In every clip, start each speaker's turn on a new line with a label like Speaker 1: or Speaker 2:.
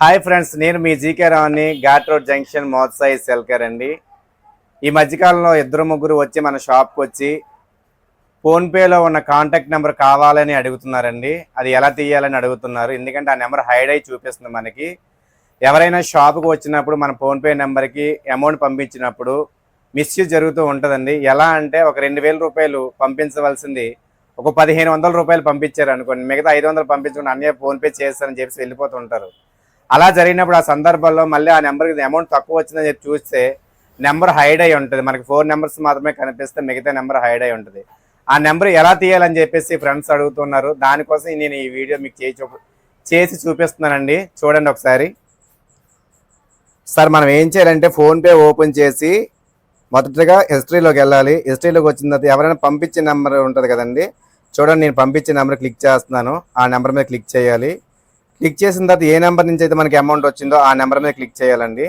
Speaker 1: Hi friends నేను మీ GK రావుని ఘాట్ రోడ్ జంక్షన్ మోత్సాయి సెల్కర్ అండి. ఈ మధ్యకాలంలో ఇద్దరు ముగ్గురు వచ్చి మన షాప్కి వచ్చి ఫోన్పేలో ఉన్న కాంటాక్ట్ నెంబర్ కావాలని అడుగుతున్నారండి. అది ఎలా తీయాలని అడుగుతున్నారు. ఎందుకంటే ఆ నెంబర్ హైడ్ అయి చూపిస్తుంది మనకి. ఎవరైనా షాప్కి వచ్చినప్పుడు మన ఫోన్పే నెంబర్కి అమౌంట్ పంపించినప్పుడు మిస్యూజ్ జరుగుతూ ఉంటుందండి. ఎలా అంటే ఒక రెండు వేల రూపాయలు పంపించవలసింది. ఒక పదిహేను వందల రూపాయలు పంపించారు అనుకోండి. మిగతా ఐదు వందలు పంపించుకుని అన్నీ ఫోన్పే చేస్తారని చెప్పేసి వెళ్ళిపోతుంటారు అలా జరిగినప్పుడు ఆ సందర్భంలో మళ్ళీ ఆ నెంబర్కి అమౌంట్ తక్కువ వచ్చిందని చెప్పి చూస్తే నెంబర్ హైడ్ అయి ఉంటుంది. మనకి ఫోర్ నెంబర్స్ మాత్రమే కనిపిస్తే మిగతా నెంబర్ హైడ్ అయి ఉంటుంది. ఆ నెంబర్ ఎలా తీయాలని చెప్పేసి ఫ్రెండ్స్ అడుగుతున్నారు. దానికోసం నేను ఈ వీడియో మీకు చేసి చేసి చూపిస్తున్నానండి. చూడండి ఒకసారి. సార్ మనం ఏం చేయాలంటే ఫోన్పే ఓపెన్ చేసి మొదటగా హిస్టరీలోకి వెళ్ళాలి. హిస్టరీలోకి వచ్చిన తర్వాత ఎవరైనా పంపించే నెంబర్ ఉంటుంది కదండి. చూడండి నేను పంపించే నెంబర్ క్లిక్ చేస్తున్నాను. ఆ నెంబర్ మీద క్లిక్ చేయాలి. క్లిక్ చేసిన తర్వాత ఏ నెంబర్ నుంచి అయితే మనకి అమౌంట్ వచ్చిందో ఆ నెంబర్ మీద క్లిక్ చేయాలండి.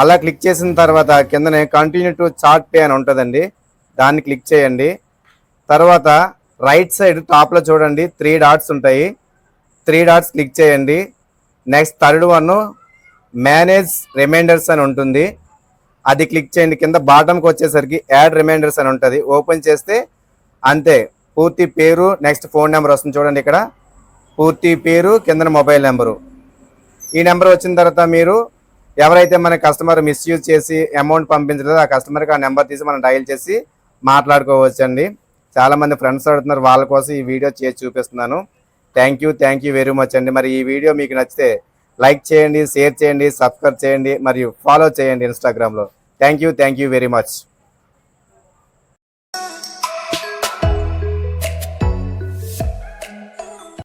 Speaker 1: అలా క్లిక్ చేసిన తర్వాత కిందనే కంటిన్యూ టు చార్ట్ పే అని ఉంటుందండి. దాన్ని క్లిక్ చేయండి. తర్వాత రైట్ సైడ్ టాప్లో చూడండి. త్రీ డాట్స్ ఉంటాయి. త్రీ డాట్స్ క్లిక్ చేయండి. Next third one manage reminders అని ఉంటుంది. అది క్లిక్ చేయండి. కింద బాటంకి వచ్చేసరికి యాడ్ రిమైండర్స్ అని ఉంటుంది. ఓపెన్ చేస్తే అంతే. పూర్తి పేరు నెక్స్ట్ ఫోన్ నెంబర్ వస్తుంది చూడండి ఇక్కడ. పూర్తి పేరు కింద మొబైల్ నెంబరు. ఈ నెంబర్ వచ్చిన తర్వాత మీరు ఎవరైతే మన కస్టమర్ మిస్యూజ్ చేసి అమౌంట్ పంపించలేదో ఆ కస్టమర్కి ఆ నెంబర్ తీసి మనం డయల్ చేసి మాట్లాడుకోవచ్చు అండి చాలామంది ఫ్రెండ్స్ అడుగుతున్నారు వాళ్ళ కోసం ఈ వీడియో చేసి చూపిస్తున్నాను. Thank you thank you very much అండి. మరి ఈ వీడియో మీకు నచ్చితే లైక్ చేయండి షేర్ చేయండి సబ్స్క్రైబ్ చేయండి మరియు ఫాలో చేయండి ఇన్స్టాగ్రామ్లో thank you thank you very much